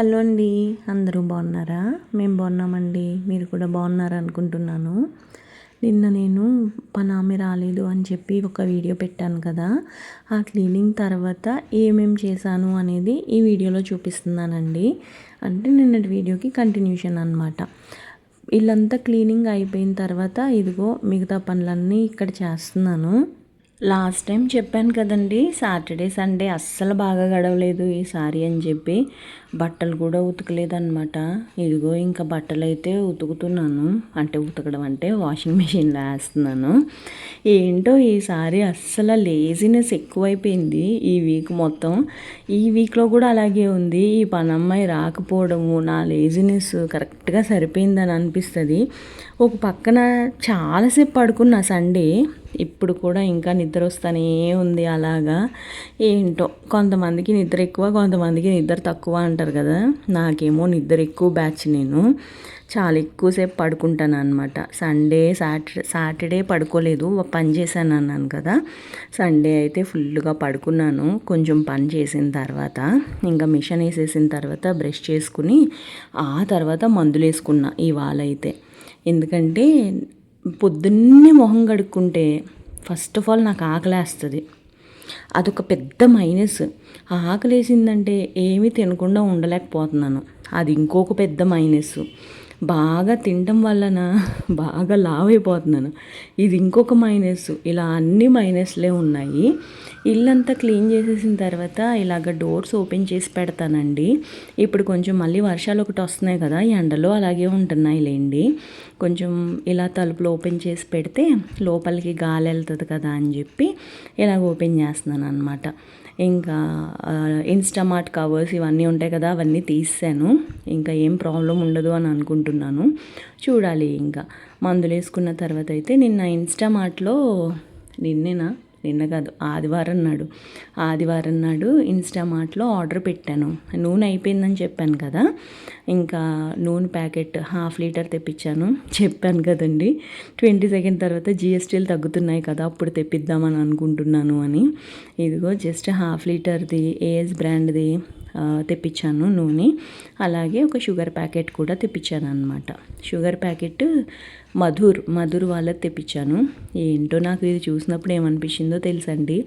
Hello అండి. అందరూ బాగున్నారా? మేము బాగున్నామండి. మీరు కూడా బాగున్నారా అనుకుంటున్నాను. నిన్న నేను పనామి రాలేదు అని చెప్పి ఒక వీడియో పెట్టాను కదా. ఆ క్లీనింగ్ తర్వాత ఏమేం చేశాను అనేది ఈ వీడియోలో చూపిస్తున్నానండి. అంటే నిన్నటి వీడియోకి కంటిన్యూషన్ అనమాట ఇల్లంతా క్లీనింగ్ అయిపోయిన తర్వాత ఇదిగో మిగతా పనులన్నీ ఇక్కడ చేస్తున్నాను. లాస్ట్ టైం చెప్పాను కదండి సాటర్డే సండే అస్సలు బాగా గడవలేదు ఈసారి అని చెప్పి. బట్టలు కూడా ఉతకలేదన్నమాట. ఇదిగో ఇంకా బట్టలు అయితే ఉతుకుతున్నాను. అంటే ఉతకడం అంటే వాషింగ్ మిషన్లో వేస్తున్నాను. ఏంటో ఈసారి అస్సలు లేజినెస్ ఎక్కువైపోయింది ఈ వీక్ మొత్తం. ఈ వీక్లో కూడా అలాగే ఉంది. ఈ పనమ్మాయి రాకపోవడము నా లేజినెస్ కరెక్ట్గా సరిపోయిందని అనిపిస్తుంది. ఒక పక్కన చాలాసేపు పడుకున్నా సండే ఇప్పుడు కూడా ఇంకా నిద్ర వస్తూనే ఉంది అలాగా. ఏంటో కొంతమందికి నిద్ర ఎక్కువ కొంతమందికి నిద్ర తక్కువ అంటారు కదా. నాకేమో నిద్ర ఎక్కువ బ్యాచ్ నేను. చాలా ఎక్కువసేపు పడుకుంటాను అనమాట సండే సాటర్డే సాటర్డే పడుకోలేదు పని చేశాను అన్నాను కదా. సండే అయితే ఫుల్గా పడుకున్నాను. కొంచెం పని చేసిన తర్వాత ఇంకా మిషన్ వేసేసిన తర్వాత బ్రష్ చేసుకుని ఆ తర్వాత మందులు వేసుకున్నా ఇవాళ అయితే. ఎందుకంటే పొద్దున్నే మొహం కడుక్కుంటే ఫస్ట్ ఆఫ్ ఆల్ నాకు ఆకలేస్తుంది. అదొక పెద్ద మైనస్ ఆకలేసిందంటే ఏమీ తినకుండా ఉండలేకపోతున్నాను. అది ఇంకొక పెద్ద మైనస్ బాగా తినడం వలన బాగా లావ్ అయిపోతున్నాను ఇది ఇంకొక మైనస్ ఇలా అన్ని మైనస్లే ఉన్నాయి. ఇల్లంతా క్లీన్ చేసేసిన తర్వాత ఇలాగ డోర్స్ ఓపెన్ చేసి పెడతానండి. ఇప్పుడు కొంచెం మళ్ళీ వర్షాలు ఒకటి వస్తున్నాయి కదా ఎండలు అలాగే ఉంటున్నాయి లేండి కొంచెం ఇలా తలుపులు ఓపెన్ చేసి పెడితే లోపలికి గాలి వెళ్తుంది కదా అని చెప్పి ఇలాగ ఓపెన్ చేస్తున్నాను అనమాట ఇంకా ఇన్స్టామార్ట్ కవర్స్ ఇవన్నీ ఉంటాయి కదా అవన్నీ తీసాను ఇంకా ఏం ప్రాబ్లం ఉండదు అని అనుకుంటున్నాను. చూడాలి ఇంకా. మందులు వేసుకున్న తర్వాత అయితే నిన్న ఇన్స్టామార్ట్లో నిన్నేనా? నిన్న కాదు ఆదివారం నాడు. ఆదివారం నాడు ఇన్స్టామార్ట్లో ఆర్డర్ పెట్టాను. నూనె అయిపోయిందని చెప్పాను కదా. ఇంకా నూనె ప్యాకెట్ హాఫ్ లీటర్ తెప్పించాను. చెప్పాను కదండి. ట్వంటీ సెకండ్ తర్వాత జిఎస్టీలు తగ్గుతున్నాయి కదా అప్పుడు తెప్పిద్దామని అనుకుంటున్నాను అని. ఇదిగో జస్ట్ హాఫ్ లీటర్ది ఏఎస్ బ్రాండ్ది తెప్పించాను నూనె. అలాగే ఒక షుగర్ ప్యాకెట్ కూడా తెప్పించాను అనమాట షుగర్ ప్యాకెట్ మధుర్ మధుర్ వాళ్ళకి తెప్పించాను. ఏంటో నాకు ఇది చూసినప్పుడు ఏమనిపించిందో తెలుసండి.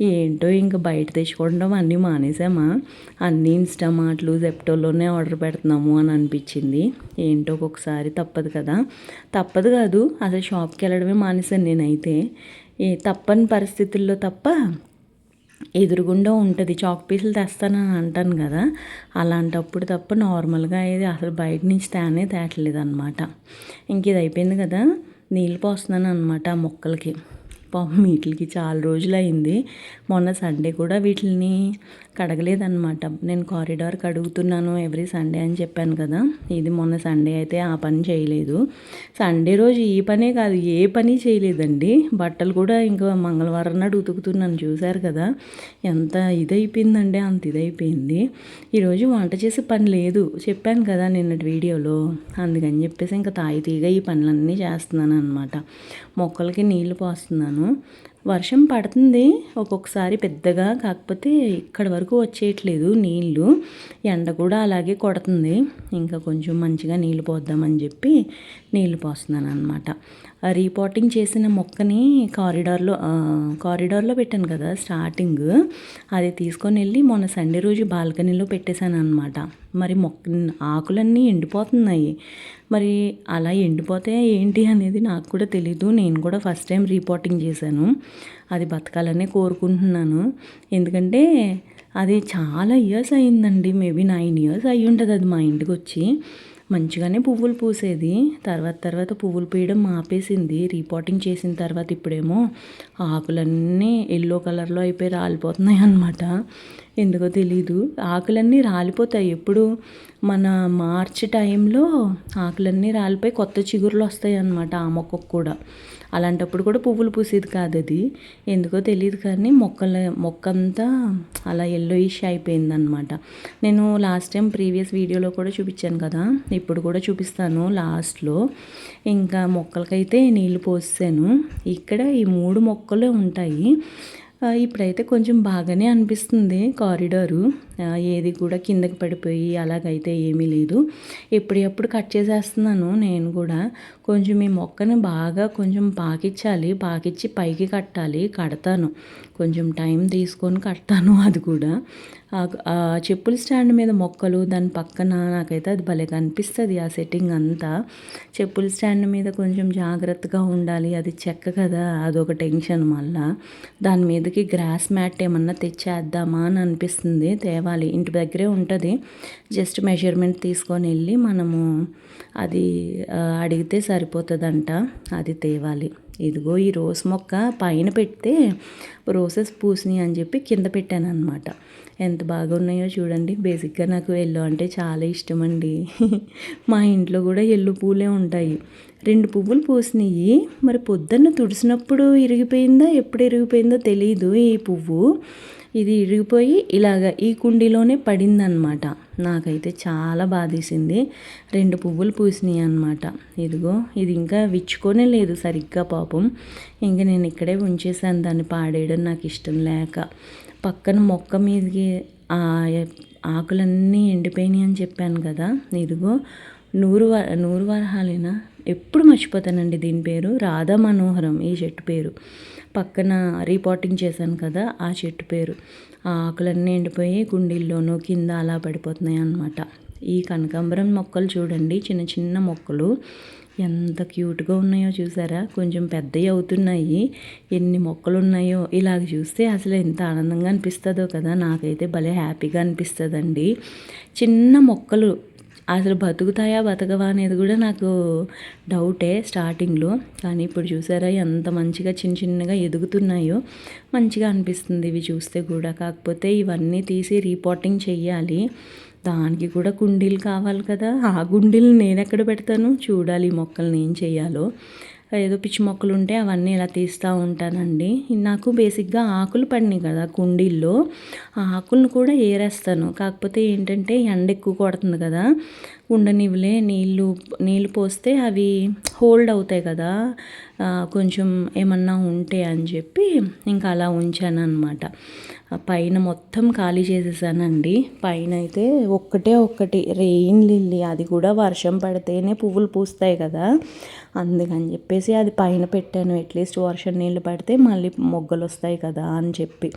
ఏంటో ఇంకా బయట తెచ్చుకోవడం అన్నీ మానేసామా. అన్నీ ఇన్స్టామాట్లు జెప్టోలోనే ఆర్డర్ పెడుతున్నాము అని అనిపించింది. ఏంటో ఒక్కొక్కసారి తప్పదు కదా. తప్పదు కాదు అసలు షాప్కి వెళ్ళడమే మానేసాను నేనైతే. ఏ తప్పని పరిస్థితుల్లో తప్ప ఎదురుగుండా ఉంటుంది. చాక్ పీసులు తెస్తానని అంటాను కదా. అలాంటప్పుడు తప్ప నార్మల్గా ఇది అసలు బయట నుంచి తేనే తేటలేదు అనమాట ఇంక ఇది అయిపోయింది కదా. నీళ్ళు పోస్తున్నాను అనమాట ఆ మొక్కలకి. పాపం వీటికి చాలా రోజులు అయింది మొన్న సండే కూడా వీటిని కడగలేదన్నమాట. నేను కారిడార్ కడుగుతున్నాను ఎవ్రీ సండే అని చెప్పాను కదా. ఇది మొన్న సండే అయితే ఆ పని చేయలేదు. సండే రోజు ఈ పనే కాదు ఏ పని చేయలేదండి. బట్టలు కూడా ఇంకా మంగళవారం నాడు ఉతుకుతున్నాను చూశారు కదా. ఎంత ఇదైపోయిందండి అంత ఇదైపోయింది. ఈరోజు వంట చేసే పని లేదు. చెప్పాను కదా నిన్నటి వీడియోలో. అందుకని చెప్పేసి ఇంకా తాయి తీగ ఈ పనులన్నీ చేస్తున్నాను అనమాట మొక్కలకి నీళ్ళు పోస్తున్నాను. వర్షం పడుతుంది. ఒక్కొక్కసారి పెద్దగా కాకపోతే ఇక్కడ వరకు వచ్చేయట్లేదు నీళ్ళు ఎండ కూడా అలాగే కొడుతుంది. ఇంకా కొంచెం మంచిగా నీళ్ళు పోద్దామని చెప్పి నీళ్ళు పోస్తున్నాను అనమాట రీపోటింగ్ చేసిన మొక్కని కారిడార్లో కారిడార్లో పెట్టాను కదా స్టార్టింగ్. అది తీసుకొని వెళ్ళి మొన్న సండే రోజు బాల్కనీలో పెట్టేశాను అనమాట మరి మొక్క ఆకులన్నీ ఎండిపోతున్నాయి. మరి అలా ఎండిపోతే ఏంటి అనేది నాకు కూడా తెలీదు. నేను కూడా ఫస్ట్ టైం రీపోటింగ్ చేశాను. అది బతకాలనే కోరుకుంటున్నాను. ఎందుకంటే అది చాలా ఇయర్స్ అయిందండి. మేబీ నైన్ ఇయర్స్ అయి ఉంటుంది అది మా ఇంటికి వచ్చి మంచిగానే పువ్వులు పూసేది. తర్వాత తర్వాత పువ్వులు పూయడం ఆపేసింది రీపోటింగ్ చేసిన తర్వాత ఇప్పుడేమో ఆకులన్నీ ఎల్లో కలర్లో అయిపోయి రాలిపోతున్నాయి అన్నమాట ఎందుకో తెలీదు. ఆకులన్నీ రాలిపోతాయి. ఎప్పుడు? మన మార్చ్ టైంలో ఆకులన్నీ రాలిపోయి కొత్త చిగురులు వస్తాయి అన్నమాట ఆ మొక్కకు కూడా. అలాంటప్పుడు కూడా పువ్వులు పూసేది కాదు అది. ఎందుకో తెలియదు కానీ మొక్కల మొక్క అంతా అలా ఎల్లోయిష్ అయిపోయిందనమాట నేను లాస్ట్ టైం ప్రీవియస్ వీడియోలో కూడా చూపించాను కదా. ఇప్పుడు కూడా చూపిస్తాను లాస్ట్లో ఇంకా మొక్కలకైతే నీళ్ళు పోసాను ఇక్కడ ఈ మూడు మొక్కలు ఉంటాయి. ఇప్పుడైతే కొంచెం బాగానే అనిపిస్తుంది కారిడారు. ఏది కూడా కిందకి పడిపోయి అలాగైతే ఏమీ లేదు. ఎప్పుడప్పుడు కట్ చేసేస్తున్నాను నేను కూడా కొంచెం ఈ మొక్కని బాగా కొంచెం పాకిచ్చాలి పాకిచ్చి పైకి కట్టాలి కడతాను. కొంచెం టైం తీసుకొని కడతాను అది కూడా. చెప్పుల స్టాండ్ మీద మొక్కలు దాని పక్కన నాకైతే అది భలే కనిపిస్తుంది ఆ సెట్టింగ్ అంతా. చెప్పుల స్టాండ్ మీద కొంచెం జాగ్రత్తగా ఉండాలి అది చెక్క కదా అదొక టెన్షన్ మళ్ళా. దాని మీదకి గ్రాస్ మ్యాట్ ఏమన్నా తెచ్చేద్దామా అని అనిపిస్తుంది. తేవాలి ఇంటి దగ్గరే ఉంటుంది. జస్ట్ మెజర్మెంట్ తీసుకొని వెళ్ళి మనము అది అడిగితే సరిపోతుందంట. అది తేవాలి. ఇదిగో ఈ రోస్ మొక్క పైన పెడితే రోసెస్ పూసినాయి అని చెప్పి కింద పెట్టాను అనమాట ఎంత బాగున్నాయో చూడండి. బేసిక్గా నాకు ఎల్లో అంటే చాలా ఇష్టం అండి మా ఇంట్లో కూడా ఎల్లు పూలే ఉంటాయి. రెండు పువ్వులు పూసినాయి. మరి పొద్దున్న తుడిసినప్పుడు ఇరిగిపోయిందా? ఎప్పుడు ఇరిగిపోయిందో తెలియదు ఈ పువ్వు. ఇది ఇరిగిపోయి ఇలాగ ఈ కుండీలోనే పడిందనమాట నాకైతే చాలా బాధేసింది. రెండు పువ్వులు పూసినాయి అనమాట ఇదిగో ఇది ఇంకా విచ్చుకొనే లేదు సరిగ్గా పాపం. ఇంకా నేను ఇక్కడే ఉంచేసాను దాన్ని పాడేయడం నాకు ఇష్టం లేక. పక్కన మొక్క మీదకి ఆకులన్నీ ఎండిపోయినాయి అని చెప్పాను కదా. ఇదిగో నూరు నూరు వరహాలేనా? ఎప్పుడు మర్చిపోతానండి దీని పేరు. రాధా మనోహరం ఈ చెట్టు పేరు. పక్కన రీపాటింగ్ చేశాను కదా ఆ చెట్టు పేరు. ఆ ఆకులన్నీ ఎండిపోయి కుండీల్లోనూ కింద అలా పడిపోతున్నాయి అన్నమాట ఈ కనకాంబరం మొక్కలు చూడండి చిన్న చిన్న మొక్కలు. ఎంత క్యూట్గా ఉన్నాయో చూసారా? కొంచెం పెద్దవి అవుతున్నాయి. ఎన్ని మొక్కలు ఉన్నాయో ఇలాగ చూస్తే అసలు ఎంత ఆనందంగా అనిపిస్తుందో కదా. నాకైతే భలే హ్యాపీగా అనిపిస్తుందండి. చిన్న మొక్కలు అసలు బతుకుతాయా బతకవా అనేది కూడా నాకు డౌటే స్టార్టింగ్లో. కానీ ఇప్పుడు చూసారా ఎంత మంచిగా చిన్న చిన్నగా ఎదుగుతున్నాయో. మంచిగా అనిపిస్తుంది ఇవి చూస్తే కూడా. కాకపోతే ఇవన్నీ తీసి రీపోటింగ్ చెయ్యాలి. దానికి కూడా కుండీలు కావాలి కదా. ఆ గుండీలు నేను ఎక్కడ పెడతాను? చూడాలి ఈ మొక్కల్ని ఏం చేయాలో ఏదో పిచ్చి మొక్కలు ఉంటే అవన్నీ ఇలా తీస్తూ ఉంటానండి. నాకు బేసిక్గా ఆకులు పడినాయి కదా కుండీల్లో. ఆ ఆకులను కూడా ఏరేస్తాను. కాకపోతే ఏంటంటే ఎండ ఎక్కువ కొడుతుంది కదా. ఉండనివ్వలే నీళ్ళు నీళ్ళు పోస్తే అవి హోల్డ్ అవుతాయి కదా. కొంచెం ఏమన్నా ఉంటే అని చెప్పి ఇంకా అలా ఉంచాను అనమాట పైన మొత్తం ఖాళీ చేసేసానండి. పైన అయితే ఒక్కటే ఒక్కటి రెయిన్ లిల్లీ అది కూడా వర్షం పడితేనే పువ్వులు పూస్తాయి కదా. అందుకని చెప్పేసి అది పైన పెట్టాను. అట్లీస్ట్ వర్షం నీళ్ళు పడితే మళ్ళీ మొగ్గలు వస్తాయి కదా అని చెప్పి.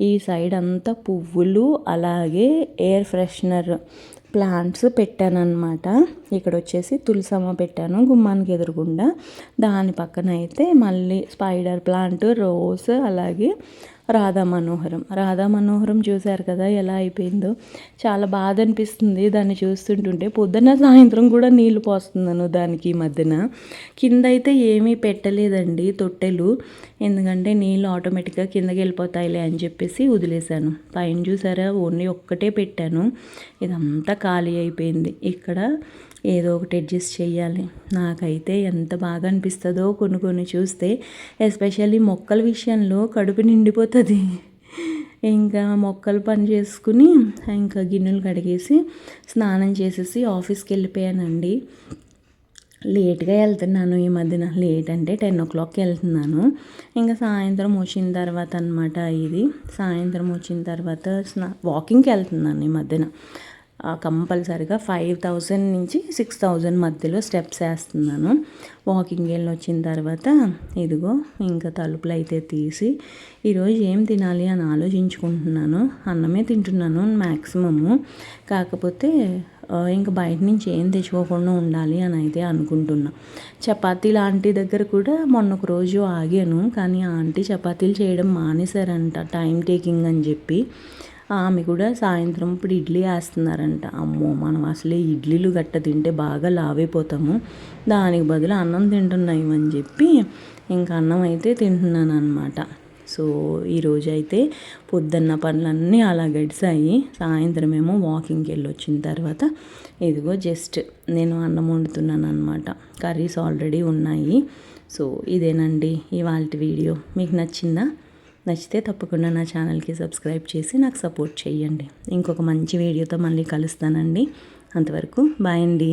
ఈ సైడ్ అంతా పువ్వులు అలాగే ఎయిర్ ఫ్రెషనర్ ప్లాంట్స్ పెట్టాను ఇక్కడ వచ్చేసి తులసమ్మ పెట్టాను గుమ్మానికి ఎదురుగుండా. దాని పక్కన అయితే మళ్ళీ స్పైడర్ ప్లాంట్ రోజ్ అలాగే రాధా మనోహరం. రాధా మనోహరం చూశారు కదా ఎలా అయిపోయిందో. చాలా బాధ అనిపిస్తుంది దాన్ని చూస్తుంటుంటే. పొద్దున్న సాయంత్రం కూడా నీళ్ళు పోస్తున్నాను దానికి ఈ మధ్యన. కింద అయితే ఏమీ పెట్టలేదండి తొట్టెలు. ఎందుకంటే నీళ్ళు ఆటోమేటిక్గా కిందకి వెళ్ళిపోతాయిలే అని చెప్పేసి వదిలేశాను. పైన చూసారా ఓన్లీ ఒక్కటే పెట్టాను. ఇదంతా ఖాళీ అయిపోయింది. ఇక్కడ ఏదో ఒకటి అడ్జస్ట్ చేయాలి నాకైతే ఎంత బాగా అనిపిస్తుందో కొన్ని కొన్ని చూస్తే ఎస్పెషల్లీ మొక్కల విషయంలో కడుపు నిండిపోతుంది ఇంకా మొక్కలు పని చేసుకుని ఇంకా గిన్నెలు కడిగేసి స్నానం చేసేసి ఆఫీస్కి వెళ్ళిపోయానండి. లేట్గా వెళ్తున్నాను ఈ మధ్యన. లేట్ అంటే టెన్ ఓ క్లాక్కి వెళ్తున్నాను. ఇంకా సాయంత్రం వచ్చిన తర్వాత అనమాట ఇది. సాయంత్రం వచ్చిన తర్వాత స్నా వాకింగ్కి వెళ్తున్నాను ఈ మధ్యన. కంపల్సరిగా ఫైవ్ థౌజండ్ నుంచి సిక్స్ థౌజండ్ మధ్యలో స్టెప్స్ వేస్తున్నాను వాకింగ్ వెళ్ళి వచ్చిన తర్వాత ఇదిగో ఇంకా తలుపులు అయితే తీసి ఈరోజు ఏం తినాలి అని ఆలోచించుకుంటున్నాను. అన్నమే తింటున్నాను మ్యాక్సిమము కాకపోతే ఇంకా బయట నుంచి ఏం తెచ్చుకోకుండా ఉండాలి అని అయితే అనుకుంటున్నా. చపాతీ లాంటి దగ్గర కూడా మొన్న ఒక రోజు ఆగాను కానీ ఆంటీ చపాతీలు చేయడం మానేశారంట టైం టేకింగ్ అని చెప్పి. ఆమె కూడా సాయంత్రం ఇప్పుడు ఇడ్లీ వేస్తున్నారంట. అమ్మో మనం అసలే ఇడ్లీలు గట్ట తింటే బాగా లావైపోతాము. దానికి బదులు అన్నం తింటున్నాయి అని చెప్పి ఇంకా అన్నం అయితే తింటున్నాను అనమాట సో ఈరోజు అయితే పొద్దున్న పనులన్నీ అలా గడిచాయి సాయంత్రం ఏమో వాకింగ్కి వెళ్ళి వచ్చిన తర్వాత ఇదిగో జస్ట్ నేను అన్నం వండుతున్నాను అనమాట కర్రీస్ ఆల్రెడీ ఉన్నాయి. సో ఇదేనండి ఇవాళ వీడియో. మీకు నచ్చిందా? నచ్చితే తప్పకుండా నా ఛానల్కి సబ్స్క్రైబ్ చేసి నాకు సపోర్ట్ చేయండి. ఇంకొక మంచి వీడియోతో మళ్ళీ కలుస్తానండి. అంతవరకు బాయ్ అండి.